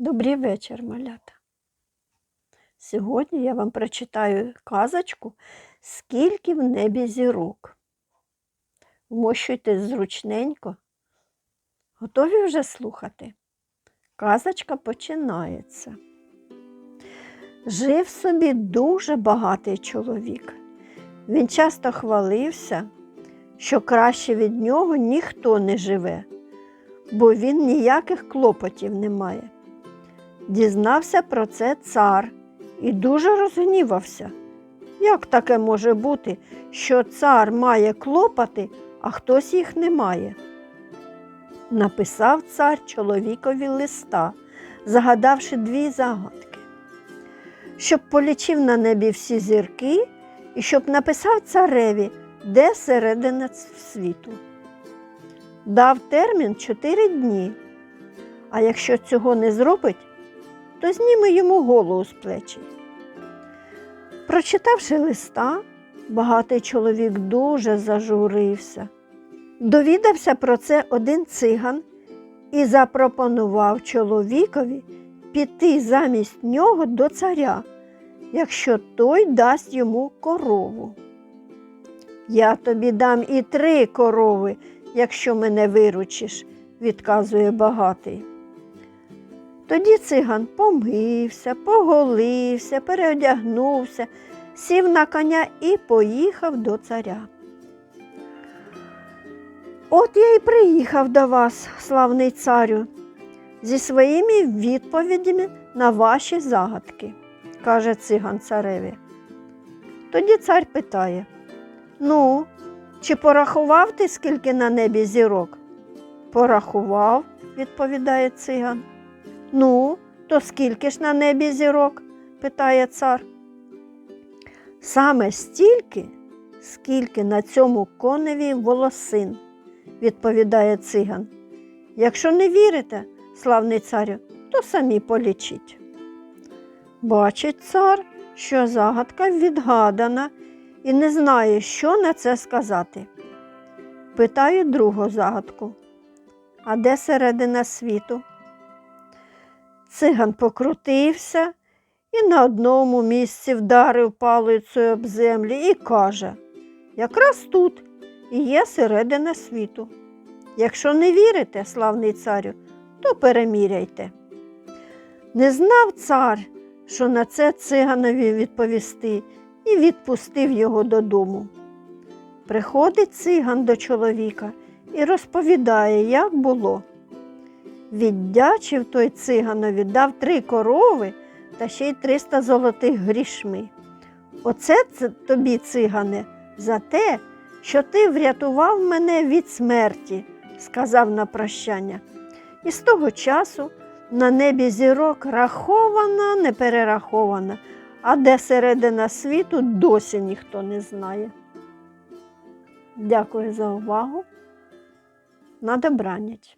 Добрий вечір, малята. Сьогодні я вам прочитаю казочку Скільки в небі зірок. Вмощуйтесь зручненько. Готові вже слухати? Казочка починається. Жив собі дуже багатий чоловік. Він часто хвалився, що краще від нього ніхто не живе, бо він ніяких клопотів не має. Дізнався про це цар і дуже розгнівався. Як таке може бути, що цар має клопоти, а хтось їх не має? Написав цар чоловікові листа, загадавши дві загадки, щоб полічив на небі всі зірки і щоб написав цареві, де середина світу. Дав термін чотири дні, а якщо цього не зробить, то зніме йому голову з плечей. Прочитавши листа, багатий чоловік дуже зажурився. Довідався про це один циган і запропонував чоловікові піти замість нього до царя, якщо той дасть йому корову. Я тобі дам і три корови, якщо мене виручиш, відказує багатий. Тоді циган помився, поголився, переодягнувся, сів на коня і поїхав до царя. От я й приїхав до вас, славний царю, зі своїми відповідями на ваші загадки, каже циган цареві. Тоді цар питає: Ну, чи порахував ти, скільки на небі зірок? Порахував, відповідає циган. Ну, то скільки ж на небі зірок? питає цар. Саме стільки, скільки на цьому коневі волосин, відповідає циган. Якщо не вірите, славний царю, то самі полічіть. Бачить цар, що загадка відгадана і не знає, що на це сказати. Питає другу загадку. А де середина світу? Циган покрутився і на одному місці вдарив палицею об землю і каже, якраз тут і є середина світу. Якщо не вірите, славний царю, то переміряйте. Не знав цар, що на це циганові відповісти, і відпустив його додому. Приходить циган до чоловіка і розповідає, як було. Віддячив той циганові, дав три корови та ще й триста золотих грішми. Оце тобі, цигане, за те, що ти врятував мене від смерті, сказав на прощання. І з того часу на небі зірок рахована, не перерахована, а де середина світу досі ніхто не знає. Дякую за увагу. На добраніч.